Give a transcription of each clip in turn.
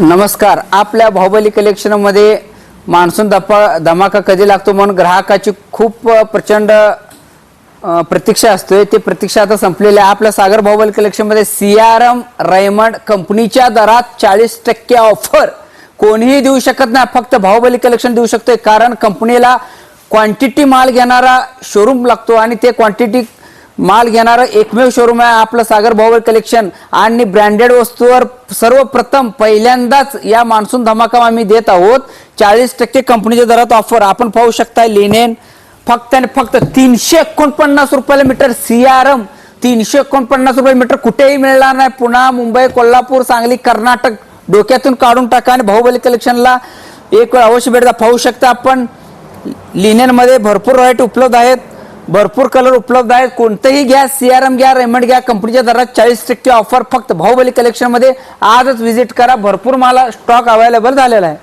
नमस्कार. आपल्या बाहुबली कलेक्शनमध्ये मान्सून दपा धमाका कधी लागतो म्हणून ग्राहकाची खूप प्रचंड प्रतीक्षा असतोय ते प्रतीक्षा आता संपलेली आहे. आपल्या सागर बाहुबली कलेक्शनमध्ये सीआरएम रायमंड कंपनीच्या दरात चाळीस टक्के ऑफर कोणीही देऊ शकत नाही. फक्त बाहुबली कलेक्शन देऊ शकतोय. कारण कंपनीला क्वांटिटी माल घेणारा शोरूम लागतो आणि ते क्वांटिटी माल घेणारं एकमेव शोरूम आहे आपलं सागर बाहुबली कलेक्शन आणि ब्रँडेड वस्तूवर सर्वप्रथम पहिल्यांदाच या मान्सून धमाका आम्ही देत आहोत. चाळीस टक्के कंपनीच्या दरात ऑफर आपण पाहू शकताय लिनेन फक्त आणि फक्त तीनशे एकोणपन्नास रुपयाला मीटर सीआरएम तीनशे एकोणपन्नास रुपये मीटर कुठेही मिळणार नाही. पुन्हा मुंबई कोल्हापूर सांगली कर्नाटक डोक्यातून काढून टाका आणि बाहुबली कलेक्शनला एक वेळ अवश्य भेट पाहू शकता आपण लिनेनमध्ये भरपूर व्हरायटी उपलब्ध आहेत. भरपूर कलर उपलब्ध आहेत. कोणतंही घ्या सीआरएम घ्या रेमंड घ्या कंपनीच्या दरात चाळीस टक्के ऑफर फक्त बाहुबली कलेक्शनमध्ये आजच व्हिजिट करा. भरपूर मला स्टॉक अवेलेबल झालेला आहे.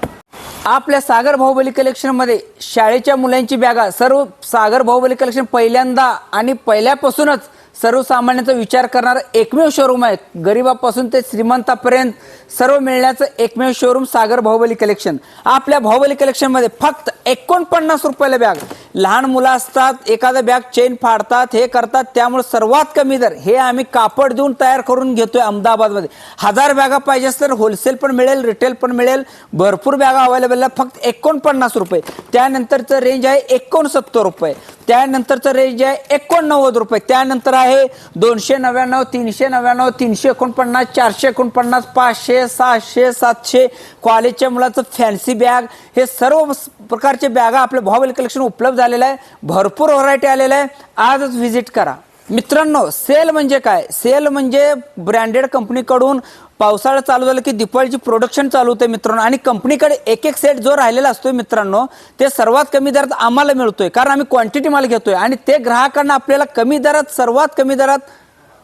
आपल्या सागर बाहुबली कलेक्शनमध्ये शाळेच्या मुलांची बॅगा सर्व सागर बाहुबली कलेक्शन पहिल्यांदा आणि पहिल्यापासूनच सर्वसामान्यांचा विचार करणारं एकमेव शोरूम आहे गरीबापासून ते श्रीमंतापर्यंत सर्व मिळण्याचं एकमेव शोरूम सागर बाहुबली कलेक्शन आपल्या बाहुबली कलेक्शनमध्ये फक्त एकोणपन्नास रुपयाला बॅग लहान मुलं असतात एखादा बॅग चेन फाडतात हे करतात त्यामुळे सर्वात कमी दर. हे आम्ही कापड देऊन तयार करून घेतोय अहमदाबादमध्ये. हजार बॅगा पाहिजे तर होलसेल पण मिळेल रिटेल पण मिळेल. भरपूर बॅगा अवेलेबल आहे फक्त एकोणपन्नास रुपये. त्यानंतरचं रेंज आहे एकोणसत्तर रुपये. त्यानंतरचं रेंज आहे एकोणनव्वद रुपये. त्यानंतर आहे दोनशे नव्याण्णव तीनशे नव्याण्णव तीनशे एकोणपन्नास चारशे एकोणपन्नास पाचशे सहाशे सातशे. कॉलेजच्या मुलाचं फॅन्सी बॅग हे सर्व प्रकारचे बॅगा आपल्या बाहुबली कलेक्शन उपलब्ध आलेला आहे भरपूर व्हरायटी आलेलं आहे. आजच व्हिजिट करा. मित्रांनो सेल म्हणजे काय? सेल म्हणजे ब्रँडेड कंपनीकडून पावसाळा चालू झालं की दिपाळीची प्रोडक्शन चालू होते मित्रांनो. आणि कंपनीकडे एक एक सेट जो राहिलेला असतोय मित्रांनो ते सर्वात कमी दरात आम्हाला मिळतोय. कारण आम्ही क्वांटिटी माल घेतोय. आणि ते ग्राहकांना आपल्याला कमी दरात सर्वात कमी दरात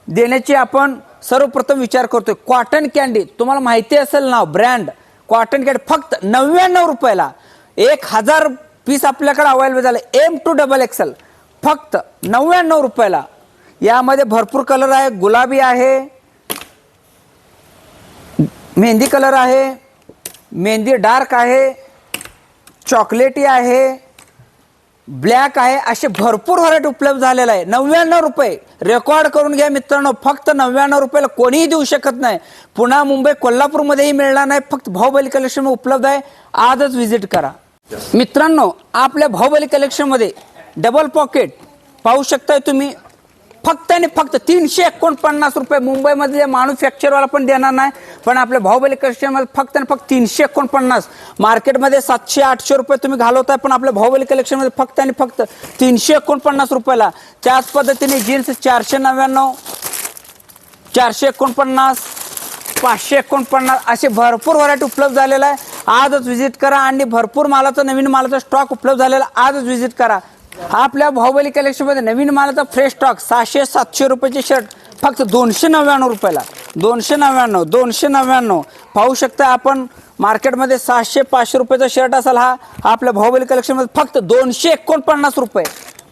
देण्याची आपण सर्वप्रथम विचार करतोय. कॉटन कॅन्डी तुम्हाला माहिती असेल ना ब्रँड कॉटन कॅन्डी फक्त नव्याण्णव रुपयाला. एक हजार पीस आपल्याकडे अवेलेबल झाले. एम टू डबल एक्सेल फक्त नव्याण्णव रुपयाला. यामध्ये भरपूर कलर आहे. गुलाबी आहे. मेहंदी कलर आहे. मेहंदी डार्क आहे. चॉकलेटी आहे. ब्लॅक आहे. असे भरपूर व्हरायटी उपलब्ध झालेला आहे. नव्याण्णव रुपये. रेकॉर्ड करून घ्या मित्रांनो. फक्त नव्याण्णव रुपयाला कोणीही देऊ शकत नाही. पुन्हा मुंबई कोल्हापूरमध्येही मिळणार नाही. फक्त भाऊबली कलेक्शन उपलब्ध आहे. आजच व्हिजिट करा. मित्रांनो आपल्या भाऊबली कलेक्शनमध्ये डबल पॉकेट पाहू शकताय तुम्ही. फक्त आणि फक्त तीनशे एकोणपन्नास रुपये मुंबईमधले मॅन्युफॅक्चरवाला पण देणार नाही पण आपल्या भाऊबली कलेक्शनमध्ये फक्त आणि फक्त तीनशे एकोणपन्नास. मार्केटमध्ये सातशे आठशे रुपये तुम्ही घालवताय पण आपल्या भाऊबली कलेक्शनमध्ये फक्त आणि फक्त तीनशे एकोणपन्नास रुपयाला. त्याच पद्धतीने जीन्स चारशे नव्याण्णव चारशे एकोणपन्नास पाचशे एकोणपन्नास असे भरपूर व्हरायटी उपलब्ध झालेला आहे. आजच व्हिजिट करा आणि भरपूर मालाचा नवीन मालाचा स्टॉक उपलब्ध झालेला आजच व्हिजिट करा. आपल्या बाहुबली कलेक्शनमध्ये नवीन मालाचा फ्रेश स्टॉक सहाशे सातशे रुपयाचे शर्ट फक्त दोनशे नव्याण्णव रुपयाला. दोनशे नव्याण्णव दोनशे नव्याण्णव. पाहू शकता आपण मार्केटमध्ये सहाशे पाचशे रुपयाचा शर्ट असेल हा आपल्या बाहुबली कलेक्शनमध्ये फक्त दोनशे एकोणपन्नास रुपये.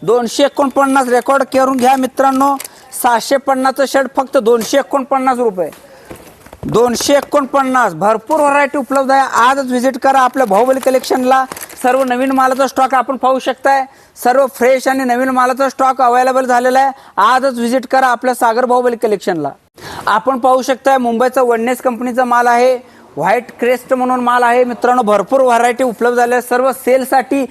दोनशे एकोणपन्नास रेकॉर्ड करून घ्या मित्रांनो. सहाशे पन्नासचं शर्ट फक्त दोनशे एकोणपन्नास रुपये. दोनशे एकोणपन्नास. भरपूर व्हरायटी उपलब्ध आहे. आजच व्हिजिट करा आपल्या बाहुबली कलेक्शनला सर्व नवीन मालाचा स्टॉक आपण पाहू शकताय. सर्व फ्रेश आणि नवीन मालाचा स्टॉक अवेलेबल झालेला आहे. आजच व्हिजिट करा आपल्या सागर बाहुबली कलेक्शनला आपण पाहू शकताय मुंबईचा वडनेस कंपनीचा माल आहे. व्हाईट क्रेस्ट म्हणून माल आहे. मित्रांनो भरपूर व्हरायटी उपलब्ध झाल्या सर्व सेलसाठी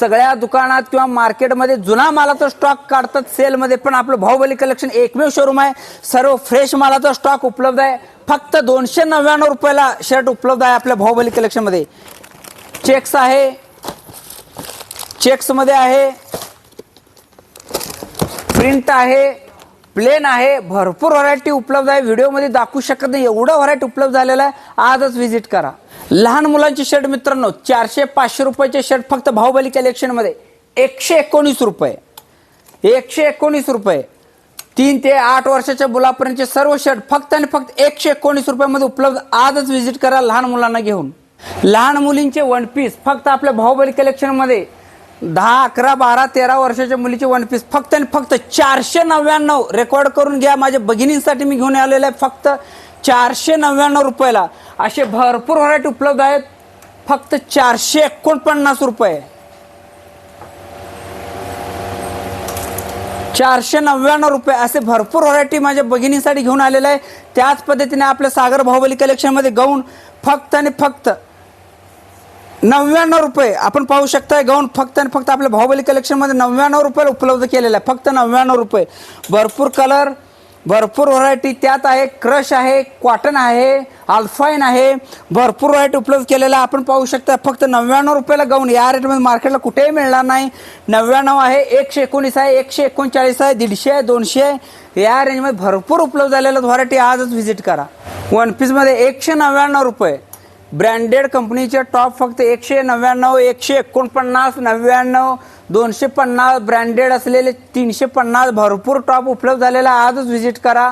सगळ्या दुकानात किंवा मार्केटमध्ये जुना मालाचा स्टॉक काढतात. सेलमध्ये पण आपलं बाहुबली कलेक्शन एकमेव शोरूम आहे. सर्व फ्रेश मालाचा स्टॉक उपलब्ध आहे. फक्त दोनशे नव्याण्णव रुपयाला शर्ट उपलब्ध आहे आपल्या भाऊबली कलेक्शनमध्ये चेक्स आहे. चेक्समध्ये आहे. प्रिंट आहे. प्लेन आहे. भरपूर व्हरायटी उपलब्ध आहे. व्हिडिओमध्ये दाखवू शकत नाही. एवढं व्हरायटी उपलब्ध झालेलं आहे. आजच व्हिजिट करा. लहान मुलांचे शर्ट मित्रांनो चारशे पाचशे रुपयाचे शर्ट फक्त भाऊबली कलेक्शनमध्ये एकशे एकोणीस रुपये. एकशे एकोणीस रुपये. तीन ते आठ वर्षाच्या मुलापर्यंतचे सर्व शर्ट फक्त आणि फक्त एकशे एकोणीस रुपयामध्ये उपलब्ध आजच व्हिजिट करा लहान मुलांना घेऊन. लहान मुलींचे वन पीस फक्त आपल्या बाहुबली कलेक्शनमध्ये दहा अकरा बारा तेरा वर्षाच्या मुलीचे वन पीस फक्त आणि फक्त चारशे नव्याण्णव रेकॉर्ड करून घ्या. माझ्या भगिनींसाठी मी घेऊन आलेलं आहे फक्त चारशे नव्याण्णव रुपयाला. असे भरपूर व्हरायटी उपलब्ध आहेत. फक्त चारशे एकोणपन्नास रुपये. चारशे नव्याण्णव रुपये असे भरपूर व्हरायटी माझ्या भगिनीसाठी घेऊन आलेलं आहे. त्याच पद्धतीने आपल्या सागर बाहुबली कलेक्शनमध्ये गाऊन फक्त आणि फक्त नव्याण्णव रुपये आपण पाहू शकता गाऊन फक्त आणि फक्त आपल्या बाहुबली कलेक्शनमध्ये नव्याण्णव रुपये उपलब्ध केलेलं आहे. फक्त नव्याण्णव रुपये. भरपूर कलर भरपूर व्हरायटी त्यात आहे क्रश आहे कॉटन आहे अल्फाईन आहे. भरपूर व्हरायटी उपलब्ध केलेल्या आपण पाहू शकता. फक्त नव्याण्णव रुपयाला गाऊन या रेटमध्ये मार्केटला कुठेही मिळणार नाही. नव्याण्णव आहे एकशे एकोणीस आहे एकशे एकोणचाळीस आहे दीडशे आहे दोनशे आहे. या रेंजमध्ये भरपूर उपलब्ध झालेल्या व्हरायटी आजच व्हिजिट करा. वन पीसमध्ये एकशे नव्याण्णव रुपये. ब्रँडेड कंपनीचे टॉप फक्त एकशे नव्याण्णव एकशे एकोणपन्नास नव्याण्णव दोनशे पन्नास ब्रँडेड असलेले तीनशे पन्नास भरपूर टॉप उपलब्ध झालेला आजच व्हिजिट करा.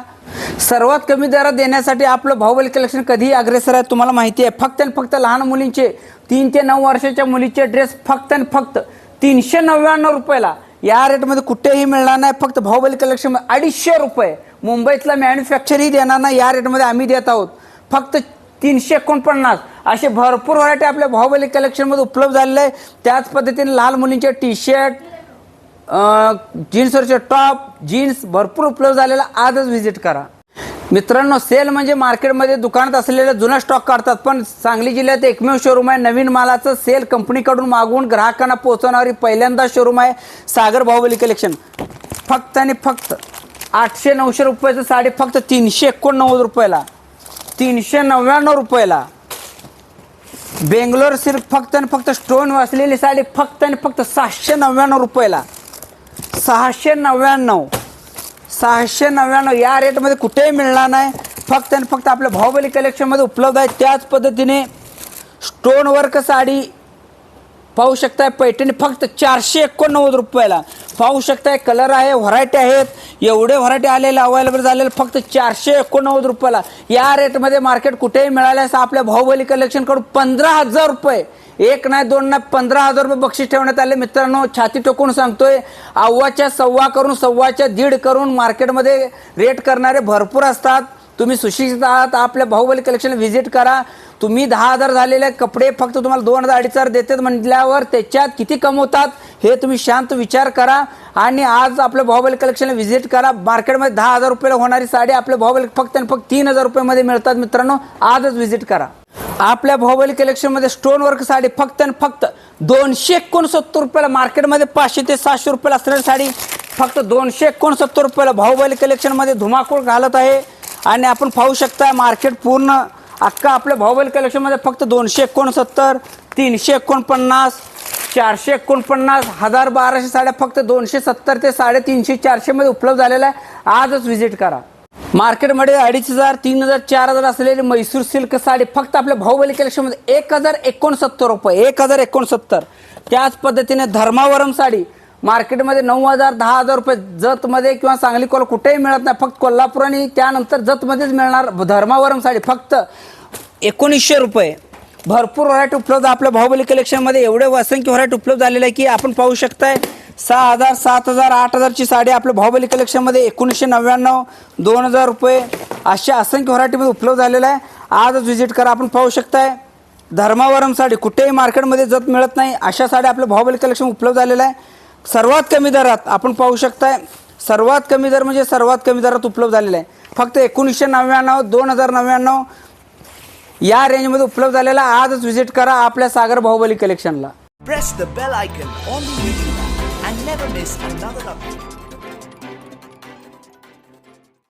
सर्वात कमी दरात देण्यासाठी आपलं भाऊबल कलेक्शन कधीही अग्रेसर आहे तुम्हाला माहिती आहे. फक्त आणि फक्त लहान मुलींचे तीन ते नऊ वर्षाच्या मुलीचे ड्रेस फक्त आणि फक्त तीनशे नव्याण्णव रुपयाला. या रेटमध्ये कुठेही मिळणार नाही. फक्त भाऊबल कलेक्शन अडीचशे रुपये. मुंबईतला मॅन्युफॅक्चरही देणार नाही. या रेटमध्ये आम्ही देत आहोत. फक्त तीनशे एकोणपन्नास. असे भरपूर व्हरायटी आपल्या भाऊबली कलेक्शनमध्ये उपलब्ध झालेले आहे. त्याच पद्धतीने लहान मुलींचे टी शर्ट जीन्सवरचे टॉप जीन्स भरपूर उपलब्ध झालेला आजच व्हिजिट करा. मित्रांनो सेल म्हणजे मार्केटमध्ये दुकानात असलेला जुना स्टॉक काढतात पण सांगली जिल्ह्यात एकमेव शोरूम आहे. नवीन मालाचं सेल कंपनीकडून मागवून ग्राहकांना पोहोचवणारी पहिल्यांदा शोरूम आहे सागर बाहुबली कलेक्शन फक्त आणि फक्त आठशे नऊशे रुपयाचं साडी फक्त तीनशे एकोणनव्वद रुपयाला. तीनशे नव्याण्णव रुपयाला. बेंगलोर सिर्फ फक्त आणि फक्त स्टोन वाचलेली साडी फक्त आणि फक्त सहाशे नव्याण्णव रुपयाला. सहाशे नव्याण्णव. सहाशे नव्याण्णव या रेटमध्ये कुठेही मिळणार नाही. फक्त आणि फक्त आपल्या बाहुबली कलेक्शनमध्ये उपलब्ध आहे त्याच पद्धतीने स्टोन वर्क साडी पाहू शकताय पैठणी फक्त चारशे एकोणनव्वद रुपयाला. पाहू शकताय कलर आहे व्हरायटी आहेत. एवढे व्हरायटी आलेले अवेलेबल झालेले फक्त चारशे एकोणनव्वद रुपयाला. या रेटमध्ये मार्केट कुठेही मिळाल्यास आपल्या भाऊबली कलेक्शनकडून पंधरा हजार रुपये. एक नाही दोन नाही पंधरा हजार रुपये बक्षीस ठेवण्यात आले. मित्रांनो छाती टोकून सांगतोय अव्वाच्या सव्वा करून सव्वाच्या दीड करून मार्केटमध्ये रेट करणारे भरपूर असतात. तुम्ही सुशिक्षित आहात आपल्या बाहुबली कलेक्शन व्हिजिट करा. तुम्ही दहा हजार झालेले कपडे फक्त तुम्हाला दोन हजार अडीच हजार देतात म्हटल्यावर त्याच्यात किती कमवतात हे तुम्ही शांत विचार करा. आणि आज आपल्या बाहुबली कलेक्शनला व्हिजिट करा. मार्केटमध्ये दहा हजार रुपयाला होणारी साडी आपल्या बाहुबली फक्त आणि फक्त तीन हजार रुपयामध्ये मिळतात मित्रांनो. आजच व्हिजिट करा. आपल्या बाहुबली कलेक्शनमध्ये स्टोन वर्क साडी फक्त आणि फक्त दोनशे एकोणसत्तर रुपयाला मार्केटमध्ये पाचशे ते सातशे रुपयाला असणारी साडी फक्त दोनशे एकोणसत्तर रुपयाला बाहुबली कलेक्शनमध्ये धुमाकूळ घालत आहे. आणि आपण पाहू शकता मार्केट पूर्ण अख्खा आपल्या भाऊबल कलेक्शनमध्ये फक्त दोनशे एकोणसत्तर तीनशे एकोणपन्नास चारशे एकोणपन्नास हजार बाराशे साड्या फक्त दोनशे सत्तर ते साडेतीनशे चारशेमध्ये उपलब्ध झालेल्या आहे. आजच व्हिजिट करा. मार्केटमध्ये अडीच हजार तीन हजार चार हजार असलेली म्हैसूर सिल्क साडी फक्त आपल्या भाऊबली कलेक्शनमध्ये एक हजार एकोणसत्तर रुपये एक हजार एकोणसत्तर. त्याच पद्धतीने धर्मावरम साडी मार्केटमध्ये नऊ हजार दहा हजार रुपये जतमध्ये किंवा सांगली कोल कुठेही मिळत नाही. फक्त कोल्हापूर आणि त्यानंतर जतमध्येच मिळणार धर्मावरम साडी. फक्त एकोणीसशे रुपये. भरपूर व्हरायटी उपलब्ध आपल्या बाहुबली कलेक्शनमध्ये एवढे असंख्य व्हरायटी उपलब्ध झालेले आहे की आपण पाहू शकताय सहा हजार सात हजार आठ हजारची साडी आपल्या बाहुबली कलेक्शनमध्ये एकोणीसशे नव्याण्णव दोन हजार रुपये अशा असंख्य व्हरायटीमध्ये उपलब्ध झालेला आहे. आजच व्हिजिट करा. आपण पाहू शकताय धर्मावरम साडी. कुठेही मार्केटमध्ये जत मिळत नाही अशा साड्या आपल्या बाहुबली कलेक्शन उपलब्ध झालेल्या आहे. सर्वात कमी दरात आपण पाहू शकताय सर्वात कमी दर म्हणजे सर्वात कमी दरात उपलब्ध झालेला आहे. फक्त एकोणीसशे नव्याण्णव दोन हजार नव्याण्णव या रेंजमध्ये उपलब्ध झालेला आजच व्हिजिट करा आपल्या सागर बाहुबली कलेक्शनला